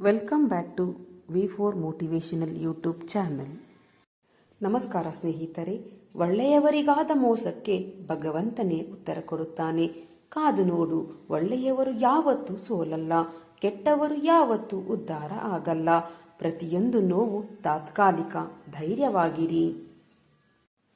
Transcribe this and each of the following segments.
Welcome back to V four motivational YouTube channel ನಮಸ್ಕಾರ ಸ್ನೇಹಿತರೆ, ಒಳ್ಳೆಯವರಿಗಾದ ಮೋಸಕ್ಕೆ ಭಗವಂತನೇ ಉತ್ತರ ಕೊಡುತ್ತಾನೆ. ಕಾದು ನೋಡು, ಒಳ್ಳೆಯವರು ಯಾವತ್ತೂ ಸೋಲಲ್ಲ, ಕೆಟ್ಟವರು ಯಾವತ್ತೂ ಉದ್ಧಾರ ಆಗಲ್ಲ. ಪ್ರತಿಯೊಂದು ನೋವು ತಾತ್ಕಾಲಿಕ ಧೈರ್ಯವಾಗಿರಿ.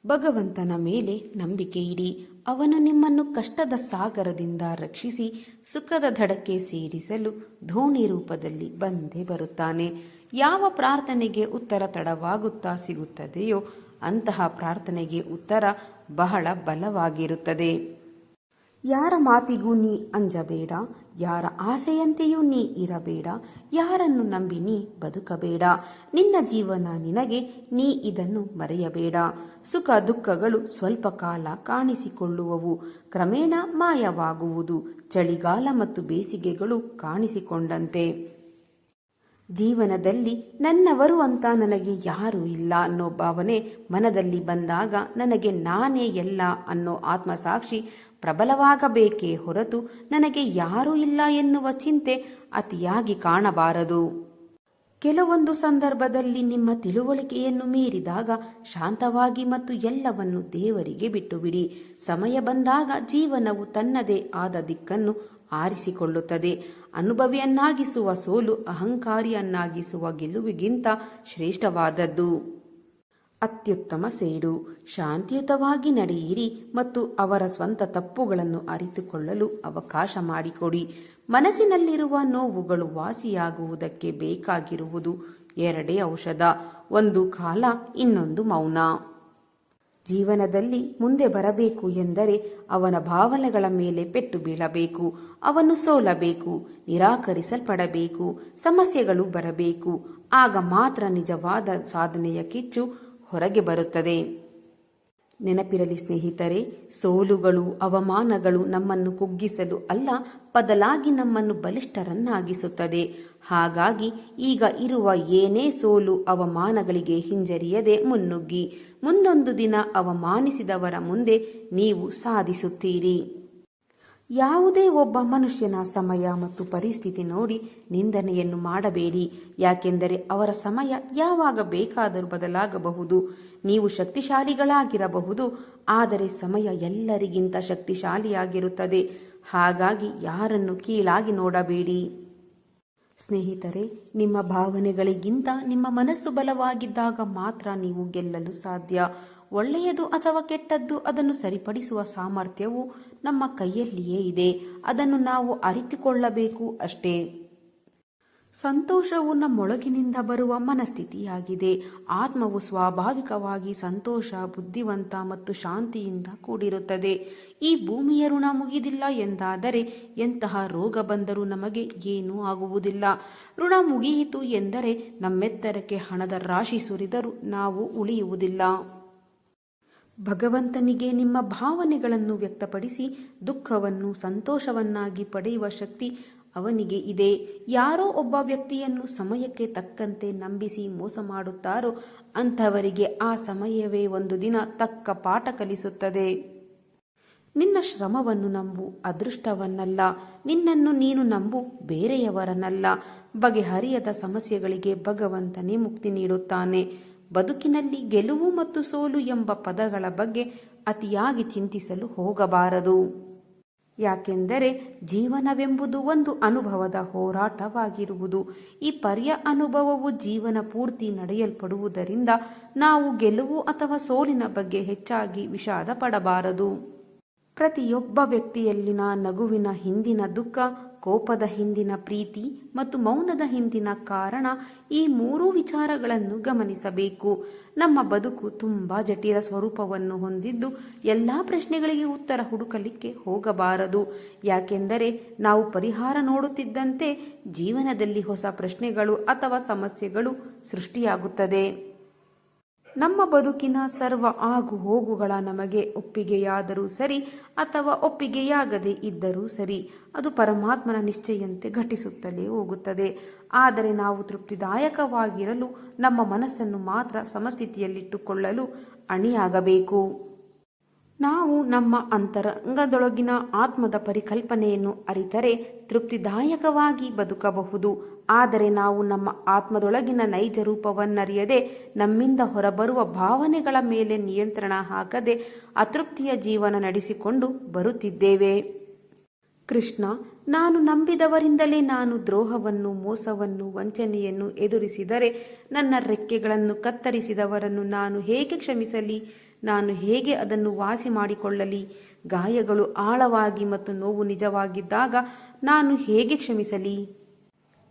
ಭಗವಂತನ ಮೇಲೆ ನಂಬಿಕೆ ಇಡಿ ಅವನು ನಿಮ್ಮನ್ನು ಕಷ್ಟದ ಸಾಗರದಿಂದ ರಕ್ಷಿಸಿ ಸುಖದ ದಡಕ್ಕೆ ಸೇರಿಸಲು ಧೋಣಿ ರೂಪದಲ್ಲಿ ಬಂದೇ ಬರುತ್ತಾನೆ. ಯಾವ ಪ್ರಾರ್ಥನೆಗೆ ಉತ್ತರ ತಡವಾಗುತ್ತಾ ಸಿಗುತ್ತದೆಯೋ ಅಂತಹ ಪ್ರಾರ್ಥನೆಗೆ ಉತ್ತರ ಬಹಳ ಬಲವಾಗಿರುತ್ತದೆ. ಯಾರ ಮಾತಿಗೂ ನೀ ಅಂಜಬೇಡ. ಯಾರ ಆಸೆಯಂತೆಯೂ ನೀ ಇರಬೇಡ, ಯಾರನ್ನು ನಂಬಿ ನೀ ಬದುಕಬೇಡ. ನಿನ್ನ ಜೀವನ ನಿನಗೆ, ನೀ ಇದನ್ನು ಮರೆಯಬೇಡ. ಸುಖ ದುಃಖಗಳು ಸ್ವಲ್ಪ ಕಾಲ ಕಾಣಿಸಿಕೊಳ್ಳುವವು, ಕ್ರಮೇಣ ಮಾಯವಾಗುವುದು. ಚಳಿಗಾಲ ಮತ್ತು ಬೇಸಿಗೆಗಳು ಕಾಣಿಸಿಕೊಂಡಂತೆ. ಜೀವನದಲ್ಲಿ ನನ್ನವರು ಅಂತ ನನಗೆ ಯಾರೂ ಇಲ್ಲ ಅನ್ನೋ ಭಾವನೆ ಮನದಲ್ಲಿ ಬಂದಾಗ ನನಗೆ ನಾನೇ ಎಲ್ಲ ಅನ್ನೋ ಆತ್ಮಸಾಕ್ಷಿ ಪ್ರಬಲವಾಗಬೇಕೇ ಹೊರತು ನನಗೆ ಯಾರೂ ಇಲ್ಲ ಎನ್ನುವ ಚಿಂತೆ ಅತಿಯಾಗಿ ಕಾಣಬಾರದು. ಕೆಲವೊಂದು ಸಂದರ್ಭದಲ್ಲಿ ನಿಮ್ಮ ತಿಳುವಳಿಕೆಯನ್ನು ಮೀರಿದಾಗ ಶಾಂತವಾಗಿ ಮತ್ತು ಎಲ್ಲವನ್ನು ದೇವರಿಗೆ ಬಿಟ್ಟುಬಿಡಿ. ಸಮಯ ಬಂದಾಗ ಜೀವನವು ತನ್ನದೇ ಆದ ದಿಕ್ಕನ್ನು ಆರಿಸಿಕೊಳ್ಳುತ್ತದೆ. ಅನುಭವಿಯನ್ನಾಗಿಸುವ ಸೋಲು ಅಹಂಕಾರಿಯನ್ನಾಗಿಸುವ ಗೆಲುವಿಗಿಂತ ಶ್ರೇಷ್ಠವಾದದ್ದು. ಅತ್ಯುತ್ತಮ ಸೇಡು. ಶಾಂತಿಯುತವಾಗಿ ನಡೆಯಿರಿ ಮತ್ತು ಅವರ ಸ್ವಂತ ತಪ್ಪುಗಳನ್ನು ಅರಿತುಕೊಳ್ಳಲು ಅವಕಾಶ ಮಾಡಿಕೊಡಿ. ಮನಸ್ಸಿನಲ್ಲಿರುವ ನೋವುಗಳು ವಾಸಿಯಾಗುವುದಕ್ಕೆ ಬೇಕಾಗಿರುವುದು ಎರಡೇ ಔಷಧ, ಒಂದು ಕಾಲ, ಇನ್ನೊಂದು ಮೌನ. ಜೀವನದಲ್ಲಿ ಮುಂದೆ ಬರಬೇಕು ಎಂದರೆ ಅವನ ಭಾವನೆಗಳ ಮೇಲೆ ಪೆಟ್ಟು ಬೀಳಬೇಕು, ಅವನು ಸೋಲಬೇಕು, ನಿರಾಕರಿಸಲ್ಪಡಬೇಕು, ಸಮಸ್ಯೆಗಳು ಬರಬೇಕು. ಆಗ ಮಾತ್ರ ನಿಜವಾದ ಸಾಧನೆಯ ಕಿಚ್ಚು ಹೊರಗೆ ಬರುತ್ತದೆ. ನೆನಪಿರಲಿ ಸ್ನೇಹಿತರೆ, ಸೋಲುಗಳು, ಅವಮಾನಗಳು ನಮ್ಮನ್ನು ಕುಗ್ಗಿಸಲು ಅಲ್ಲ, ಬದಲಾಗಿ ನಮ್ಮನ್ನು ಬಲಿಷ್ಠರನ್ನಾಗಿಸುತ್ತದೆ. ಹಾಗಾಗಿ ಈಗ ಇರುವ ಏನೇ ಸೋಲು ಅವಮಾನಗಳಿಗೆ ಹಿಂಜರಿಯದೆ ಮುನ್ನುಗ್ಗಿ. ಮುಂದೊಂದು ದಿನ ಅವಮಾನಿಸಿದವರ ಮುಂದೆ ನೀವು ಸಾಧಿಸುತ್ತೀರಿ. ಯಾವುದೇ ಒಬ್ಬ ಮನುಷ್ಯನ ಸಮಯ ಮತ್ತು ಪರಿಸ್ಥಿತಿ ನೋಡಿ ನಿಂದನೆಯನ್ನು ಮಾಡಬೇಡಿ. ಯಾಕೆಂದರೆ ಅವರ ಸಮಯ ಯಾವಾಗ ಬೇಕಾದರೂ ಬದಲಾಗಬಹುದು. ನೀವು ಶಕ್ತಿಶಾಲಿಗಳಾಗಿರಬಹುದು, ಆದರೆ ಸಮಯ ಎಲ್ಲರಿಗಿಂತ ಶಕ್ತಿಶಾಲಿಯಾಗಿರುತ್ತದೆ. ಹಾಗಾಗಿ ಯಾರನ್ನು ಕೀಳಾಗಿ ನೋಡಬೇಡಿ. ಸ್ನೇಹಿತರೆ, ನಿಮ್ಮ ಭಾವನೆಗಳಿಗಿಂತ ನಿಮ್ಮ ಮನಸ್ಸು ಬಲವಾಗಿದ್ದಾಗ ಮಾತ್ರ ನೀವು ಗೆಲ್ಲಲು ಸಾಧ್ಯ. ಒಳ್ಳೆಯದು ಅಥವಾ ಕೆಟ್ಟದ್ದು ಅದನ್ನು ಸರಿಪಡಿಸುವ ಸಾಮರ್ಥ್ಯವು ನಮ್ಮ ಕೈಯಲ್ಲಿಯೇ ಇದೆ. ಅದನ್ನು ನಾವು ಅರಿತುಕೊಳ್ಳಬೇಕು ಅಷ್ಟೇ. ಸಂತೋಷವು ನಮ್ಮೊಳಗಿನಿಂದ ಬರುವ ಮನಸ್ಥಿತಿಯಾಗಿದೆ. ಆತ್ಮವು ಸ್ವಾಭಾವಿಕವಾಗಿ ಸಂತೋಷ, ಬುದ್ಧಿವಂತ ಮತ್ತು ಶಾಂತಿಯಿಂದ ಕೂಡಿರುತ್ತದೆ. ಈ ಭೂಮಿಯ ಋಣ ಮುಗಿದಿಲ್ಲ ಎಂದಾದರೆ ಎಂತಹ ರೋಗ ಬಂದರೂ ನಮಗೆ ಏನೂ ಆಗುವುದಿಲ್ಲ. ಋಣ ಮುಗಿಯಿತು ಎಂದರೆ ನಮ್ಮೆತ್ತರಕ್ಕೆ ಹಣದ ರಾಶಿ ಸುರಿದರೂ ನಾವು ಉಳಿಯುವುದಿಲ್ಲ. ಭಗವಂತನಿಗೆ ನಿಮ್ಮ ಭಾವನೆಗಳನ್ನು ವ್ಯಕ್ತಪಡಿಸಿ ದುಃಖವನ್ನು ಸಂತೋಷವನ್ನಾಗಿ ಪಡೆಯುವ ಶಕ್ತಿ ಅವನಿಗೆ ಇದೆ. ಯಾರೋ ಒಬ್ಬ ವ್ಯಕ್ತಿಯನ್ನು ಸಮಯಕ್ಕೆ ತಕ್ಕಂತೆ ನಂಬಿಸಿ ಮೋಸ ಮಾಡುತ್ತಾರೋ ಅಂಥವರಿಗೆ ಆ ಸಮಯವೇ ಒಂದು ದಿನ ತಕ್ಕ ಪಾಠ ಕಲಿಸುತ್ತದೆ. ನಿನ್ನ ಶ್ರಮವನ್ನು ನಂಬು, ಅದೃಷ್ಟವನ್ನಲ್ಲ. ನಿನ್ನನ್ನು ನೀನು ನಂಬು, ಬೇರೆಯವರನ್ನಲ್ಲ. ಬಗೆಹರಿಯದ ಸಮಸ್ಯೆಗಳಿಗೆ ಭಗವಂತನೇ ಮುಕ್ತಿ ನೀಡುತ್ತಾನೆ. ಬದುಕಿನಲ್ಲಿ ಗೆಲುವು ಮತ್ತು ಸೋಲು ಎಂಬ ಪದಗಳ ಬಗ್ಗೆ ಅತಿಯಾಗಿ ಚಿಂತಿಸಲು ಹೋಗಬಾರದು. ಯಾಕೆಂದರೆ ಜೀವನವೆಂಬುದು ಒಂದು ಅನುಭವದ ಹೋರಾಟವಾಗಿರುವುದು. ಈ ಪರ್ಯ ಅನುಭವವು ಜೀವನ ಪೂರ್ತಿ ನಡೆಯಲ್ಪಡುವುದರಿಂದ ನಾವು ಗೆಲುವು ಅಥವಾ ಸೋಲಿನ ಬಗ್ಗೆ ಹೆಚ್ಚಾಗಿ ವಿಷಾದ ಪಡಬಾರದು ಪ್ರತಿಯೊಬ್ಬ ವ್ಯಕ್ತಿಯಲ್ಲಿನ ನಗುವಿನ ಹಿಂದಿನ ದುಃಖ ಕೋಪದ ಹಿಂದಿನ ಪ್ರೀತಿ ಮತ್ತು ಮೌನದ ಹಿಂದಿನ ಕಾರಣ ಈ ಮೂರೂ ವಿಚಾರಗಳನ್ನು ಗಮನಿಸಬೇಕು. ನಮ್ಮ ಬದುಕು ತುಂಬ ಜಟಿಲ ಸ್ವರೂಪವನ್ನು ಹೊಂದಿದ್ದು ಎಲ್ಲ ಪ್ರಶ್ನೆಗಳಿಗೆ ಉತ್ತರ ಹುಡುಕಲಿಕ್ಕೆ ಹೋಗಬಾರದು. ಯಾಕೆಂದರೆ ನಾವು ಪರಿಹಾರ ನೋಡುತ್ತಿದ್ದಂತೆ ಜೀವನದಲ್ಲಿ ಹೊಸ ಪ್ರಶ್ನೆಗಳು ಅಥವಾ ಸಮಸ್ಯೆಗಳು ಸೃಷ್ಟಿಯಾಗುತ್ತದೆ. ನಮ್ಮ ಬದುಕಿನ ಸರ್ವ ಆಗು ಹೋಗುಗಳ ನಮಗೆ ಒಪ್ಪಿಗೆಯಾದರೂ ಸರಿ ಅಥವಾ ಒಪ್ಪಿಗೆಯಾಗದೆ ಇದ್ದರೂ ಸರಿ, ಅದು ಪರಮಾತ್ಮನ ನಿಶ್ಚಯಂತೆ ಘಟಿಸುತ್ತಲೇ ಹೋಗುತ್ತದೆ. ಆದರೆ ನಾವು ತೃಪ್ತಿದಾಯಕವಾಗಿರಲು ನಮ್ಮ ಮನಸ್ಸನ್ನು ಮಾತ್ರ ಸಮಸ್ಥಿತಿಯಲ್ಲಿಟ್ಟುಕೊಳ್ಳಲು ಅಣಿಯಾಗಬೇಕು. ನಾವು ನಮ್ಮ ಅಂತರಂಗದೊಳಗಿನ ಆತ್ಮದ ಪರಿಕಲ್ಪನೆಯನ್ನು ಅರಿತರೆ ತೃಪ್ತಿದಾಯಕವಾಗಿ ಬದುಕಬಹುದು. ಆದರೆ ನಾವು ನಮ್ಮ ಆತ್ಮದೊಳಗಿನ ನೈಜ ರೂಪವನ್ನರಿಯದೆ ನಮ್ಮಿಂದ ಹೊರಬರುವ ಭಾವನೆಗಳ ಮೇಲೆ ನಿಯಂತ್ರಣ ಹಾಕದೆ ಅತೃಪ್ತಿಯ ಜೀವನ ನಡೆಸಿಕೊಂಡು ಬರುತ್ತಿದ್ದೇವೆ. ಕೃಷ್ಣ, ನಾನು ನಂಬಿದವರಿಂದಲೇ ನಾನು ದ್ರೋಹವನ್ನು, ಮೋಸವನ್ನು, ವಂಚನೆಯನ್ನು ಎದುರಿಸಿದರೆ ನನ್ನ ರೆಕ್ಕೆಗಳನ್ನು ಕತ್ತರಿಸಿದವರನ್ನು ನಾನು ಹೇಗೆ ಕ್ಷಮಿಸಲಿ? ನಾನು ಹೇಗೆ ಅದನ್ನು ವಾಸಿ ಮಾಡಿಕೊಳ್ಳಲಿ? ಗಾಯಗಳು ಆಳವಾಗಿ ಮತ್ತು ನೋವು ನಿಜವಾಗಿದ್ದಾಗ ನಾನು ಹೇಗೆ ಕ್ಷಮಿಸಲಿ?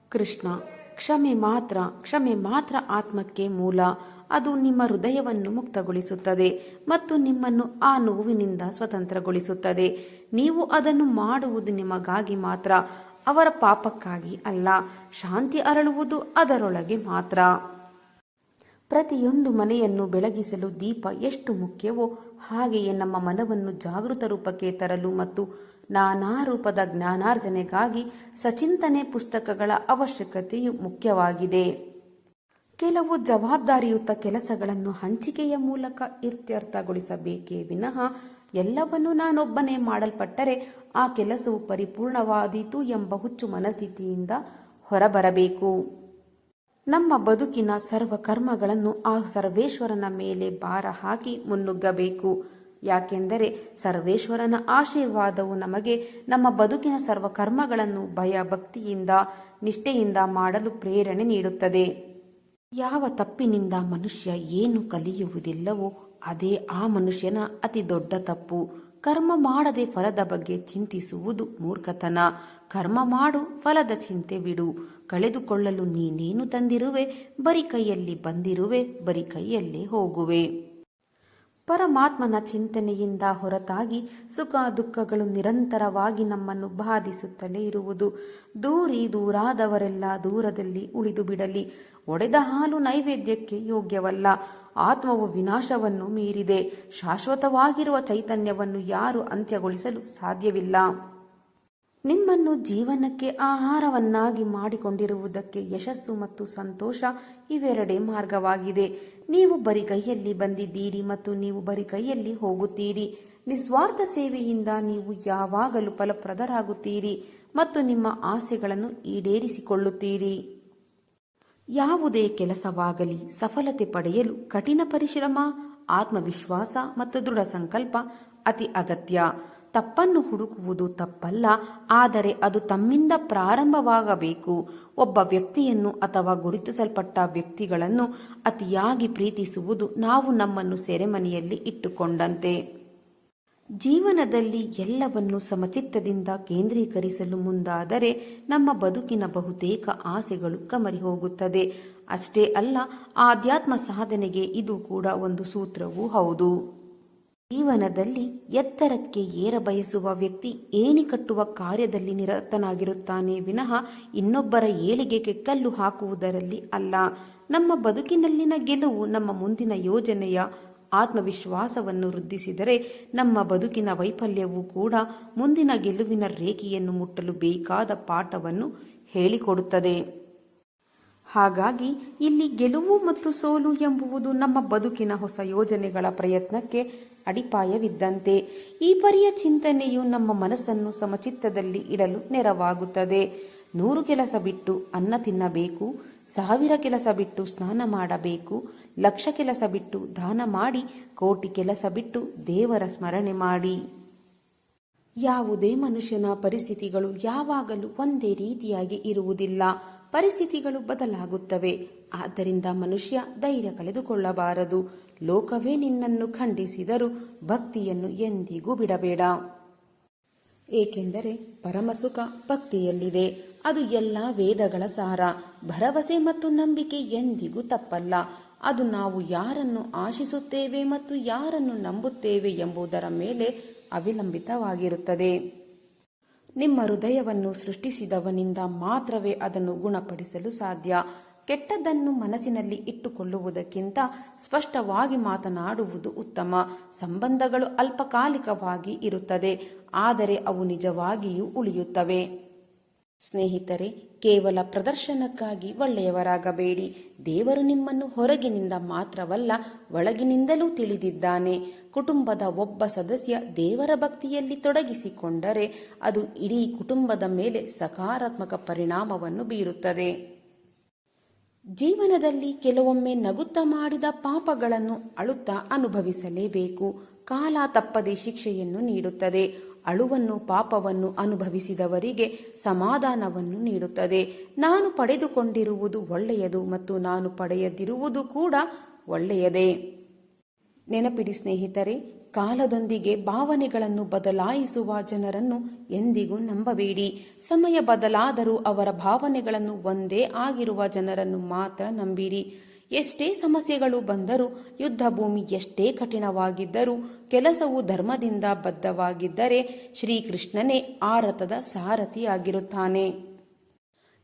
ಕೃಷ್ಣ, ಕ್ಷಮೆ ಮಾತ್ರ ಕ್ಷಮೆ ಮಾತ್ರ ಆತ್ಮಕ್ಕೆ ಮೂಲ. ಅದು ನಿಮ್ಮ ಹೃದಯವನ್ನು ಮುಕ್ತಗೊಳಿಸುತ್ತದೆ ಮತ್ತು ನಿಮ್ಮನ್ನು ಆ ನೋವಿನಿಂದ ಸ್ವತಂತ್ರಗೊಳಿಸುತ್ತದೆ. ನೀವು ಅದನ್ನು ಮಾಡುವುದು ನಿಮಗಾಗಿ ಮಾತ್ರ, ಅವರ ಪಾಪಕ್ಕಾಗಿ ಅಲ್ಲ. ಶಾಂತಿ ಅರಳುವುದು ಅದರೊಳಗೆ ಮಾತ್ರ. ಪ್ರತಿಯೊಂದು ಮನೆಯನ್ನು ಬೆಳಗಿಸಲು ದೀಪ ಎಷ್ಟು ಮುಖ್ಯವೋ ಹಾಗೆಯೇ ನಮ್ಮ ಮನವನ್ನು ಜಾಗೃತ ರೂಪಕ್ಕೆ ತರಲು ಮತ್ತು ನಾನಾ ರೂಪದ ಜ್ಞಾನಾರ್ಜನೆಗಾಗಿ ಸಚಿಂತನೆ ಪುಸ್ತಕಗಳ ಅವಶ್ಯಕತೆಯು ಮುಖ್ಯವಾಗಿದೆ. ಕೆಲವು ಜವಾಬ್ದಾರಿಯುತ ಕೆಲಸಗಳನ್ನು ಹಂಚಿಕೆಯ ಮೂಲಕ ಇತ್ಯರ್ಥಗೊಳಿಸಬೇಕೇ ವಿನಃ ಎಲ್ಲವನ್ನೂ ನಾನೊಬ್ಬನೇ ಮಾಡಲ್ಪಟ್ಟರೆ ಆ ಕೆಲಸವು ಪರಿಪೂರ್ಣವಾದೀತು ಎಂಬ ಹುಚ್ಚು ಮನಸ್ಥಿತಿಯಿಂದ ಹೊರಬರಬೇಕು. ನಮ್ಮ ಬದುಕಿನ ಸರ್ವ ಕರ್ಮಗಳನ್ನು ಆ ಸರ್ವೇಶ್ವರನ ಮೇಲೆ ಭಾರ ಹಾಕಿ ಮುನ್ನುಗ್ಗಬೇಕು. ಯಾಕೆಂದರೆ ಸರ್ವೇಶ್ವರನ ಆಶೀರ್ವಾದವು ನಮಗೆ ನಮ್ಮ ಬದುಕಿನ ಸರ್ವ ಕರ್ಮಗಳನ್ನು ಭಯ ಭಕ್ತಿಯಿಂದ ನಿಷ್ಠೆಯಿಂದ ಮಾಡಲು ಪ್ರೇರಣೆ ನೀಡುತ್ತದೆ. ಯಾವ ತಪ್ಪಿನಿಂದ ಮನುಷ್ಯ ಏನು ಕಲಿಯುವುದಿಲ್ಲವೋ ಅದೇ ಆ ಮನುಷ್ಯನ ಅತಿ ದೊಡ್ಡ ತಪ್ಪು. ಕರ್ಮ ಮಾಡದೆ ಫಲದ ಬಗ್ಗೆ ಚಿಂತಿಸುವುದು ಮೂರ್ಖತನ. ಕರ್ಮ ಮಾಡು, ಫಲದ ಚಿಂತೆ ಬಿಡು. ಕಳೆದುಕೊಳ್ಳಲು ನೀನೇನು ತಂದಿರುವೆ? ಬರಿ ಕೈಯಲ್ಲಿ ಬಂದಿರುವೆ, ಬರಿ ಕೈಯಲ್ಲೇ ಹೋಗುವೆ. ಪರಮಾತ್ಮನ ಚಿಂತನೆಯಿಂದ ಹೊರತಾಗಿ ಸುಖ ದುಃಖಗಳು ನಿರಂತರವಾಗಿ ನಮ್ಮನ್ನು ಬಾಧಿಸುತ್ತಲೇ ಇರುವುದು. ದೂರಿ ದೂರಾದವರೆಲ್ಲ ದೂರದಲ್ಲಿ ಉಳಿದು ಬಿಡಲಿ. ಒಡೆದ ಹಾಲು ನೈವೇದ್ಯಕ್ಕೆ ಯೋಗ್ಯವಲ್ಲ. ಆತ್ಮವು ವಿನಾಶವನ್ನು ಮೀರಿದೆ. ಶಾಶ್ವತವಾಗಿರುವ ಚೈತನ್ಯವನ್ನು ಯಾರು ಅಂತ್ಯಗೊಳಿಸಲು ಸಾಧ್ಯವಿಲ್ಲ. ನಿಮ್ಮನ್ನು ಜೀವನಕ್ಕೆ ಆಹಾರವನ್ನಾಗಿ ಮಾಡಿಕೊಂಡಿರುವುದಕ್ಕೆ ಯಶಸ್ಸು ಮತ್ತು ಸಂತೋಷ ಇವೆರಡೇ ಮಾರ್ಗವಾಗಿದೆ. ನೀವು ಬರಿ ಕೈಯಲ್ಲಿ ಬಂದಿದ್ದೀರಿ ಮತ್ತು ನೀವು ಬರಿ ಕೈಯಲ್ಲಿ ಹೋಗುತ್ತೀರಿ. ನಿಸ್ವಾರ್ಥ ಸೇವೆಯಿಂದ ನೀವು ಯಾವಾಗಲೂ ಫಲಪ್ರದರಾಗುತ್ತೀರಿ ಮತ್ತು ನಿಮ್ಮ ಆಸೆಗಳನ್ನು ಈಡೇರಿಸಿಕೊಳ್ಳುತ್ತೀರಿ. ಯಾವುದೇ ಕೆಲಸವಾಗಲಿ ಸಫಲತೆ ಪಡೆಯಲು ಕಠಿಣ ಪರಿಶ್ರಮ, ಆತ್ಮವಿಶ್ವಾಸ ಮತ್ತು ದೃಢ ಸಂಕಲ್ಪ ಅತಿ ಅಗತ್ಯ. ತಪ್ಪನ್ನು ಹುಡುಕುವುದು ತಪ್ಪಲ್ಲ, ಆದರೆ ಅದು ತಮ್ಮಿಂದ ಪ್ರಾರಂಭವಾಗಬೇಕು. ಒಬ್ಬ ವ್ಯಕ್ತಿಯನ್ನು ಅಥವಾ ಗುರುತಿಸಲ್ಪಟ್ಟ ವ್ಯಕ್ತಿಗಳನ್ನು ಅತಿಯಾಗಿ ಪ್ರೀತಿಸುವುದು ನಾವು ನಮ್ಮನ್ನು ಸೆರೆಮನೆಯಲ್ಲಿ ಇಟ್ಟುಕೊಂಡಂತೆ. ಜೀವನದಲ್ಲಿ ಎಲ್ಲವನ್ನು ಸಮಚಿತ್ತದಿಂದ ಕೇಂದ್ರೀಕರಿಸಲು ಮುಂದಾದರೆ ನಮ್ಮ ಬದುಕಿನ ಬಹುತೇಕ ಆಸೆಗಳು ಕಮರಿ ಹೋಗುತ್ತದೆ ಅಷ್ಟೇ ಅಲ್ಲ, ಆಧ್ಯಾತ್ಮ ಸಾಧನೆಗೆ ಇದು ಕೂಡ ಒಂದು ಸೂತ್ರವೂ ಹೌದು. ಜೀವನದಲ್ಲಿ ಎತ್ತರಕ್ಕೆ ಏರ ಬಯಸುವ ವ್ಯಕ್ತಿ ಏಣಿ ಕಟ್ಟುವ ಕಾರ್ಯದಲ್ಲಿ ನಿರತನಾಗಿರುತ್ತಾನೆ ವಿನಃ ಇನ್ನೊಬ್ಬರ ಏಳಿಗೆಗೆ ಕಲ್ಲು ಹಾಕುವುದರಲ್ಲಿ ಅಲ್ಲ. ನಮ್ಮ ಬದುಕಿನಲ್ಲಿನ ಗೆಲುವು ನಮ್ಮ ಮುಂದಿನ ಯೋಜನೆಯ ಆತ್ಮವಿಶ್ವಾಸವನ್ನು ವೃದ್ಧಿಸಿದರೆ ನಮ್ಮ ಬದುಕಿನ ವೈಫಲ್ಯವೂ ಕೂಡ ಮುಂದಿನ ಗೆಲುವಿನ ರೇಖೆಯನ್ನು ಮುಟ್ಟಲು ಬೇಕಾದ ಪಾಠವನ್ನು ಹೇಳಿಕೊಡುತ್ತದೆ. ಹಾಗಾಗಿ ಇಲ್ಲಿ ಗೆಲುವು ಮತ್ತು ಸೋಲು ಎಂಬುವುದು ನಮ್ಮ ಬದುಕಿನ ಹೊಸ ಯೋಜನೆಗಳ ಪ್ರಯತ್ನಕ್ಕೆ ಅಡಿಪಾಯವಿದ್ದಂತೆ. ಈ ಪರಿಯ ಚಿಂತನೆಯು ನಮ್ಮ ಮನಸ್ಸನ್ನು ಸಮಚಿತ್ತದಲ್ಲಿ ಇಡಲು ನೆರವಾಗುತ್ತದೆ. ನೂರು ಕೆಲಸ ಬಿಟ್ಟು ಅನ್ನ ತಿನ್ನಬೇಕು, ಸಾವಿರ ಕೆಲಸ ಬಿಟ್ಟು ಸ್ನಾನ ಮಾಡಬೇಕು, ಲಕ್ಷ ಕೆಲಸ ಬಿಟ್ಟು ದಾನ ಮಾಡಿ, ಕೋಟಿ ಕೆಲಸ ಬಿಟ್ಟು ದೇವರ ಸ್ಮರಣೆ ಮಾಡಿ. ಯಾವುದೇ ಮನುಷ್ಯನ ಪರಿಸ್ಥಿತಿಗಳು ಯಾವಾಗಲೂ ಒಂದೇ ರೀತಿಯಾಗಿ ಇರುವುದಿಲ್ಲ. ಪರಿಸ್ಥಿತಿಗಳು ಬದಲಾಗುತ್ತವೆ. ಆದ್ದರಿಂದ ಮನುಷ್ಯ ಧೈರ್ಯ ಕಳೆದುಕೊಳ್ಳಬಾರದು. ಲೋಕವೇ ನಿನ್ನನ್ನು ಖಂಡಿಸಿದರೂ ಭಕ್ತಿಯನ್ನು ಎಂದಿಗೂ ಬಿಡಬೇಡ. ಏಕೆಂದರೆ ಪರಮಸುಖ ಭಕ್ತಿಯಲ್ಲಿದೆ. ಅದು ಎಲ್ಲ ವೇದಗಳ ಸಾರ. ಭರವಸೆ ಮತ್ತು ನಂಬಿಕೆ ಎಂದಿಗೂ ತಪ್ಪಲ್ಲ. ಅದು ನಾವು ಯಾರನ್ನು ಆಶಿಸುತ್ತೇವೆ ಮತ್ತು ಯಾರನ್ನು ನಂಬುತ್ತೇವೆ ಎಂಬುದರ ಮೇಲೆ ಅವಲಂಬಿತವಾಗಿರುತ್ತದೆ. ನಿಮ್ಮ ಹೃದಯವನ್ನು ಸೃಷ್ಟಿಸಿದವನಿಂದ ಮಾತ್ರವೇ ಅದನ್ನು ಗುಣಪಡಿಸಲು ಸಾಧ್ಯ. ಕೆಟ್ಟದ್ದನ್ನು ಮನಸ್ಸಿನಲ್ಲಿ ಇಟ್ಟುಕೊಳ್ಳುವುದಕ್ಕಿಂತ ಸ್ಪಷ್ಟವಾಗಿ ಮಾತನಾಡುವುದು ಉತ್ತಮ. ಸಂಬಂಧಗಳು ಅಲ್ಪಕಾಲಿಕವಾಗಿ ಇರುತ್ತದೆ, ಆದರೆ ಅವು ನಿಜವಾಗಿಯೂ ಉಳಿಯುತ್ತವೆ. ಸ್ನೇಹಿತರೆ, ಕೇವಲ ಪ್ರದರ್ಶನಕ್ಕಾಗಿ ಒಳ್ಳೆಯವರಾಗಬೇಡಿ. ದೇವರು ನಿಮ್ಮನ್ನು ಹೊರಗಿನಿಂದ ಮಾತ್ರವಲ್ಲ, ಒಳಗಿನಿಂದಲೂ ತಿಳಿದಿದ್ದಾನೆ. ಕುಟುಂಬದ ಒಬ್ಬ ಸದಸ್ಯ ದೇವರ ಭಕ್ತಿಯಲ್ಲಿ ತೊಡಗಿಸಿಕೊಂಡರೆ, ಅದು ಇಡೀ ಕುಟುಂಬದ ಮೇಲೆ ಸಕಾರಾತ್ಮಕ ಪರಿಣಾಮವನ್ನು ಬೀರುತ್ತದೆ. ಜೀವನದಲ್ಲಿ ಕೆಲವೊಮ್ಮೆ ನಗುತ್ತ ಮಾಡಿದ ಪಾಪಗಳನ್ನು ಅಳುತ್ತಾ ಅನುಭವಿಸಲೇಬೇಕು. ಕಾಲ ತಪ್ಪದೆ ಶಿಕ್ಷೆಯನ್ನು ನೀಡುತ್ತದೆ. ಅಳುವನ್ನು, ಪಾಪವನ್ನು ಅನುಭವಿಸಿದವರಿಗೆ ಸಮಾಧಾನವನ್ನು ನೀಡುತ್ತದೆ. ನಾನು ಪಡೆದುಕೊಂಡಿರುವುದು ಒಳ್ಳೆಯದು ಮತ್ತು ನಾನು ಪಡೆಯದಿರುವುದು ಕೂಡ ಒಳ್ಳೆಯದೇ. ನೆನಪಿಡಿ ಸ್ನೇಹಿತರೆ, ಕಾಲದೊಂದಿಗೆ ಭಾವನೆಗಳನ್ನು ಬದಲಾಯಿಸುವ ಜನರನ್ನು ಎಂದಿಗೂ ನಂಬಬೇಡಿ. ಸಮಯ ಬದಲಾದರೂ ಅವರ ಭಾವನೆಗಳನ್ನು ಒಂದೇ ಆಗಿರುವ ಜನರನ್ನು ಮಾತ್ರ ನಂಬಿರಿ. ಎಷ್ಟೇ ಸಮಸ್ಯೆಗಳು ಬಂದರೂ ಯುದ್ಧ ಭೂಮಿ ಎಷ್ಟೇ ಕಠಿಣವಾಗಿದ್ದರೂ ಕೆಲಸವು ಧರ್ಮದಿಂದ ಬದ್ಧವಾಗಿದ್ದರೆ ಶ್ರೀಕೃಷ್ಣನೇ ಆ ರಥದ ಸಾರಥಿಯಾಗಿರುತ್ತಾನೆ.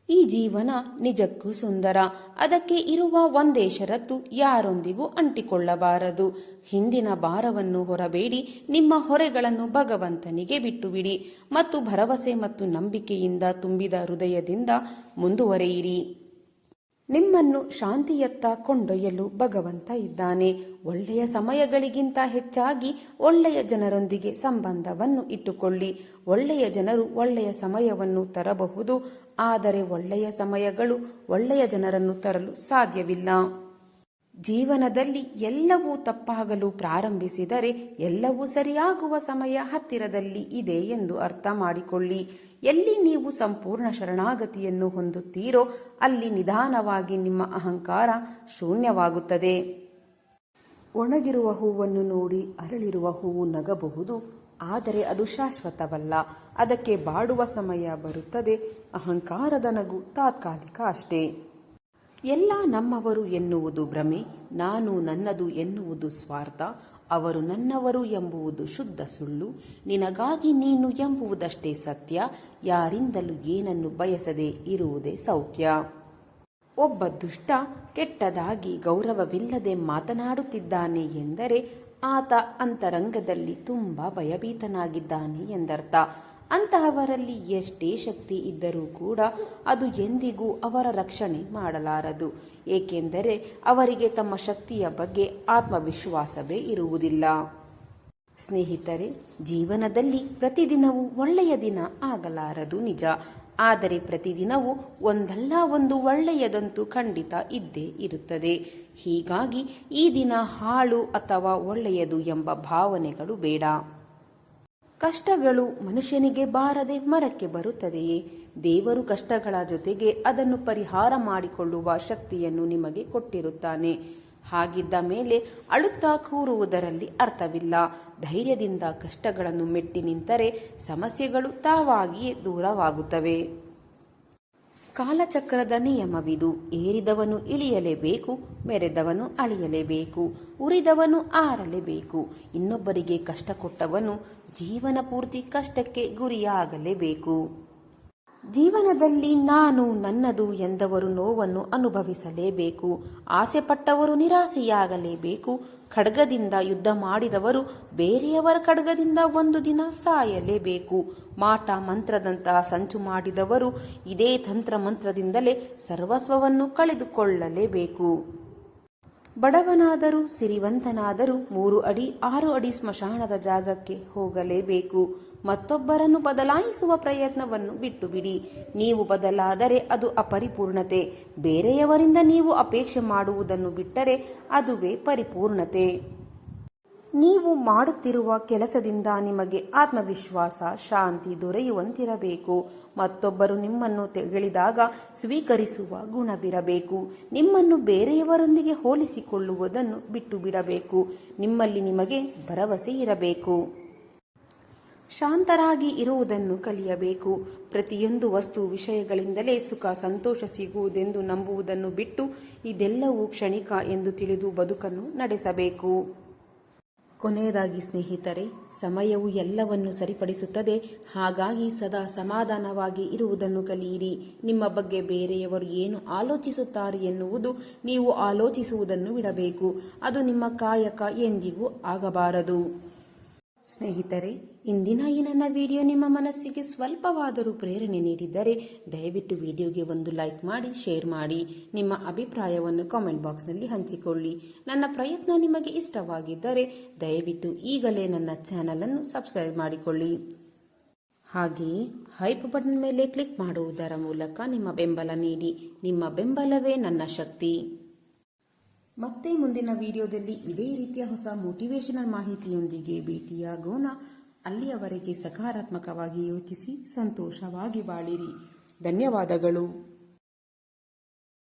ಈ ಜೀವನ ನಿಜಕ್ಕೂ ಸುಂದರ. ಅದಕ್ಕೆ ಇರುವ ಒಂದೇ ಷರತ್ತು ಯಾರೊಂದಿಗೂ ಅಂಟಿಕೊಳ್ಳಬಾರದು. ಹಿಂದಿನ ಭಾರವನ್ನು ಹೊರಬೇಡಿ, ನಿಮ್ಮ ಹೊರೆಗಳನ್ನು ಭಗವಂತನಿಗೆ ಬಿಟ್ಟುಬಿಡಿ. ಮತ್ತು ಭರವಸೆ ಮತ್ತು ನಂಬಿಕೆಯಿಂದ ತುಂಬಿದ ಹೃದಯದಿಂದ ಮುಂದುವರೆಯಿರಿ. ನಿಮ್ಮನ್ನು ಶಾಂತಿಯತ್ತ ಕೊಂಡೊಯ್ಯಲು ಭಗವಂತ ಇದ್ದಾನೆ. ಒಳ್ಳೆಯ ಸಮಯಗಳಿಗಿಂತ ಹೆಚ್ಚಾಗಿ ಒಳ್ಳೆಯ ಜನರೊಂದಿಗೆ ಸಂಬಂಧವನ್ನು ಇಟ್ಟುಕೊಳ್ಳಿ. ಒಳ್ಳೆಯ ಜನರು ಒಳ್ಳೆಯ ಸಮಯವನ್ನು ತರಬಹುದು, ಆದರೆ ಒಳ್ಳೆಯ ಸಮಯಗಳು ಒಳ್ಳೆಯ ಜನರನ್ನು ತರಲು ಸಾಧ್ಯವಿಲ್ಲ. ಜೀವನದಲ್ಲಿ ಎಲ್ಲವೂ ತಪ್ಪಾಗಲು ಪ್ರಾರಂಭಿಸಿದರೆ ಎಲ್ಲವೂ ಸರಿಯಾಗುವ ಸಮಯ ಹತ್ತಿರದಲ್ಲಿ ಇದೆ ಎಂದು ಅರ್ಥ ಮಾಡಿಕೊಳ್ಳಿ. ಎಲ್ಲಿ ನೀವು ಸಂಪೂರ್ಣ ಶರಣಾಗತಿಯನ್ನು ಹೊಂದುತ್ತೀರೋ ಅಲ್ಲಿ ನಿಧಾನವಾಗಿ ನಿಮ್ಮ ಅಹಂಕಾರ ಶೂನ್ಯವಾಗುತ್ತದೆ. ಒಣಗಿರುವ ಹೂವನ್ನು ನೋಡಿ ಅರಳಿರುವ ಹೂವು ನಗಬಹುದು, ಆದರೆ ಅದು ಶಾಶ್ವತವಲ್ಲ. ಅದಕ್ಕೆ ಬಾಡುವ ಸಮಯ ಬರುತ್ತದೆ, ಅಹಂಕಾರದ ನಗು ತಾತ್ಕಾಲಿಕ ಅಷ್ಟೇ. ಎಲ್ಲ ನಮ್ಮವರು ಎನ್ನುವುದು ಭ್ರಮೆ, ನಾನು ನನ್ನದು ಎನ್ನುವುದು ಸ್ವಾರ್ಥ, ಅವರು ನನ್ನವರು ಎಂಬುವುದು ಶುದ್ಧ ಸುಳ್ಳು. ನಿನಗಾಗಿ ನೀನು ಎಂಬುವುದಷ್ಟೇ ಸತ್ಯ, ಯಾರಿಂದಲೂ ಏನನ್ನು ಬಯಸದೆ ಇರುವುದೇ ಸೌಖ್ಯ. ಒಬ್ಬ ದುಷ್ಟ ಕೆಟ್ಟದಾಗಿ ಗೌರವವಿಲ್ಲದೆ ಮಾತನಾಡುತ್ತಿದ್ದಾನೆ ಎಂದರೆ ಆತ ಅಂತರಂಗದಲ್ಲಿ ತುಂಬಾ ಭಯಭೀತನಾಗಿದ್ದಾನೆ ಎಂದರ್ಥ. ಅಂತಹವರಲ್ಲಿ ಎಷ್ಟೇ ಶಕ್ತಿ ಇದ್ದರೂ ಕೂಡ ಅದು ಎಂದಿಗೂ ಅವರ ರಕ್ಷಣೆ ಮಾಡಲಾರದು. ಏಕೆಂದರೆ ಅವರಿಗೆ ತಮ್ಮ ಶಕ್ತಿಯ ಬಗ್ಗೆ ಆತ್ಮವಿಶ್ವಾಸವೇ ಇರುವುದಿಲ್ಲ. ಸ್ನೇಹಿತರೆ, ಜೀವನದಲ್ಲಿ ಪ್ರತಿದಿನವೂ ಒಳ್ಳೆಯ ದಿನ ಆಗಲಾರದು ನಿಜ. ಆದರೆ ಪ್ರತಿದಿನವೂ ಒಂದಲ್ಲ ಒಂದು ಒಳ್ಳೆಯದಂತೂ ಖಂಡಿತ ಇದ್ದೇ ಇರುತ್ತದೆ. ಹೀಗಾಗಿ ಈ ದಿನ ಹಾಳು ಅಥವಾ ಒಳ್ಳೆಯದು ಎಂಬ ಭಾವನೆಗಳು ಬೇಡ. ಕಷ್ಟಗಳು ಮನುಷ್ಯನಿಗೆ ಬಾರದೆ ಮರಕ್ಕೆ ಬರುತ್ತದೆಯೇ? ದೇವರು ಕಷ್ಟಗಳ ಜೊತೆಗೆ ಅದನ್ನು ಪರಿಹಾರ ಮಾಡಿಕೊಳ್ಳುವ ಶಕ್ತಿಯನ್ನು ನಿಮಗೆ ಕೊಟ್ಟಿರುತ್ತಾನೆ. ಹಾಗಿದ್ದ ಮೇಲೆ ಅಳುತ್ತಾ ಕೂರುವುದರಲ್ಲಿ ಅರ್ಥವಿಲ್ಲ. ಧೈರ್ಯದಿಂದ ಕಷ್ಟಗಳನ್ನು ಮೆಟ್ಟಿ ನಿಂತರೆ ಸಮಸ್ಯೆಗಳು ತಾವಾಗಿಯೇ ದೂರವಾಗುತ್ತವೆ. ಕಾಲಚಕ್ರದ ನಿಯಮವಿದು. ಏರಿದವನು ಇಳಿಯಲೇಬೇಕು, ಮೆರೆದವನು ಅಳಿಯಲೇಬೇಕು, ಉರಿದವನು ಆರಲೇಬೇಕು. ಇನ್ನೊಬ್ಬರಿಗೆ ಕಷ್ಟ ಕೊಟ್ಟವನು ಜೀವನ ಪೂರ್ತಿ ಕಷ್ಟಕ್ಕೆ ಗುರಿಯಾಗಲೇಬೇಕು. ಜೀವನದಲ್ಲಿ ನಾನು ನನ್ನದು ಎಂದವರು ನೋವನ್ನು ಅನುಭವಿಸಲೇಬೇಕು. ಆಸೆ ಪಟ್ಟವರು ನಿರಾಸೆಯಾಗಲೇಬೇಕು. ಖಡ್ಗದಿಂದ ಯುದ್ಧ ಮಾಡಿದವರು ಬೇರೆಯವರ ಖಡ್ಗದಿಂದ ಒಂದು ದಿನ ಸಾಯಲೇಬೇಕು. ಮಾಟ ಮಂತ್ರದಂತಹ ಸಂಚು ಮಾಡಿದವರು ಇದೇ ತಂತ್ರ ಮಂತ್ರದಿಂದಲೇ ಸರ್ವಸ್ವವನ್ನು ಕಳೆದುಕೊಳ್ಳಲೇಬೇಕು. ಬಡವನಾದರೂ ಸಿರಿವಂತನಾದರೂ ಮೂರು ಅಡಿ, ಆರು ಅಡಿ ಸ್ಮಶಾನದ ಜಾಗಕ್ಕೆ ಹೋಗಲೇಬೇಕು. ಮತ್ತೊಬ್ಬರನ್ನು ಬದಲಾಯಿಸುವ ಪ್ರಯತ್ನವನ್ನು ಬಿಟ್ಟು ಬಿಡಿ ನೀವು ಬದಲಾದರೆ ಅದು ಅಪರಿಪೂರ್ಣತೆ. ಬೇರೆಯವರಿಂದ ನೀವು ಅಪೇಕ್ಷೆ ಮಾಡುವುದನ್ನು ಬಿಟ್ಟರೆ ಅದುವೇ ಪರಿಪೂರ್ಣತೆ. ನೀವು ಮಾಡುತ್ತಿರುವ ಕೆಲಸದಿಂದ ನಿಮಗೆ ಆತ್ಮವಿಶ್ವಾಸ, ಶಾಂತಿ ದೊರೆಯುವಂತಿರಬೇಕು. ಮತ್ತೊಬ್ಬರು ನಿಮ್ಮನ್ನು ತೆಗೆಳಿದಾಗ ಸ್ವೀಕರಿಸುವ ಗುಣವಿರಬೇಕು. ನಿಮ್ಮನ್ನು ಬೇರೆಯವರೊಂದಿಗೆ ಹೋಲಿಸಿಕೊಳ್ಳುವುದನ್ನು ಬಿಟ್ಟು ಬಿಡಬೇಕು ನಿಮ್ಮಲ್ಲಿ ನಿಮಗೆ ಭರವಸೆ ಇರಬೇಕು. ಶಾಂತರಾಗಿ ಇರುವುದನ್ನು ಕಲಿಯಬೇಕು. ಪ್ರತಿಯೊಂದು ವಸ್ತು ವಿಷಯಗಳಿಂದಲೇ ಸುಖ, ಸಂತೋಷ ಸಿಗುವುದೆಂದು ನಂಬುವುದನ್ನು ಬಿಟ್ಟು ಇದೆಲ್ಲವೂ ಕ್ಷಣಿಕ ಎಂದು ತಿಳಿದು ಬದುಕನ್ನು ನಡೆಸಬೇಕು. ಕೊನೆಯದಾಗಿ ಸ್ನೇಹಿತರೆ, ಸಮಯವು ಎಲ್ಲವನ್ನು ಸರಿಪಡಿಸುತ್ತದೆ. ಹಾಗಾಗಿ ಸದಾ ಸಮಾಧಾನವಾಗಿ ಇರುವುದನ್ನು ಕಲಿಯಿರಿ. ನಿಮ್ಮ ಬಗ್ಗೆ ಬೇರೆಯವರು ಏನು ಆಲೋಚಿಸುತ್ತಾರೆ ಎನ್ನುವುದು ನೀವು ಆಲೋಚಿಸುವುದನ್ನು ಬಿಡಬೇಕು ಅದು ನಿಮ್ಮ ಕಾಯಕ ಎಂದಿಗೂ ಆಗಬಾರದು. ಸ್ನೇಹಿತರೆ, ಇಂದಿನ ಈ ನನ್ನ ವಿಡಿಯೋ ನಿಮ್ಮ ಮನಸ್ಸಿಗೆ ಸ್ವಲ್ಪವಾದರೂ ಪ್ರೇರಣೆ ನೀಡಿದ್ದರೆ, ದಯವಿಟ್ಟು ವಿಡಿಯೋಗೆ ಒಂದು ಲೈಕ್ ಮಾಡಿ, ಶೇರ್ ಮಾಡಿ, ನಿಮ್ಮ ಅಭಿಪ್ರಾಯವನ್ನು ಕಾಮೆಂಟ್ ಬಾಕ್ಸ್ನಲ್ಲಿ ಹಂಚಿಕೊಳ್ಳಿ. ನನ್ನ ಪ್ರಯತ್ನ ನಿಮಗೆ ಇಷ್ಟವಾಗಿದ್ದರೆ, ದಯವಿಟ್ಟು ಈಗಲೇ ನನ್ನ ಚಾನಲನ್ನು ಸಬ್ಸ್ಕ್ರೈಬ್ ಮಾಡಿಕೊಳ್ಳಿ. ಹಾಗೆಯೇ ಹೈಪ್ ಬಟನ್ ಮೇಲೆ ಕ್ಲಿಕ್ ಮಾಡುವುದರ ಮೂಲಕ ನಿಮ್ಮ ಬೆಂಬಲ ನೀಡಿ. ನಿಮ್ಮ ಬೆಂಬಲವೇ ನನ್ನ ಶಕ್ತಿ. ಮತ್ತೆ ಮುಂದಿನ ವಿಡಿಯೋದಲ್ಲಿ ಇದೇ ರೀತಿಯ ಹೊಸ ಮೋಟಿವೇಶನಲ್ ಮಾಹಿತಿಯೊಂದಿಗೆ ಭೇಟಿಯಾಗೋಣ. ಅಲ್ಲಿಯವರೆಗೆ ಸಕಾರಾತ್ಮಕವಾಗಿ ಯೋಚಿಸಿ, ಸಂತೋಷವಾಗಿ ಬಾಳಿರಿ. ಧನ್ಯವಾದಗಳು.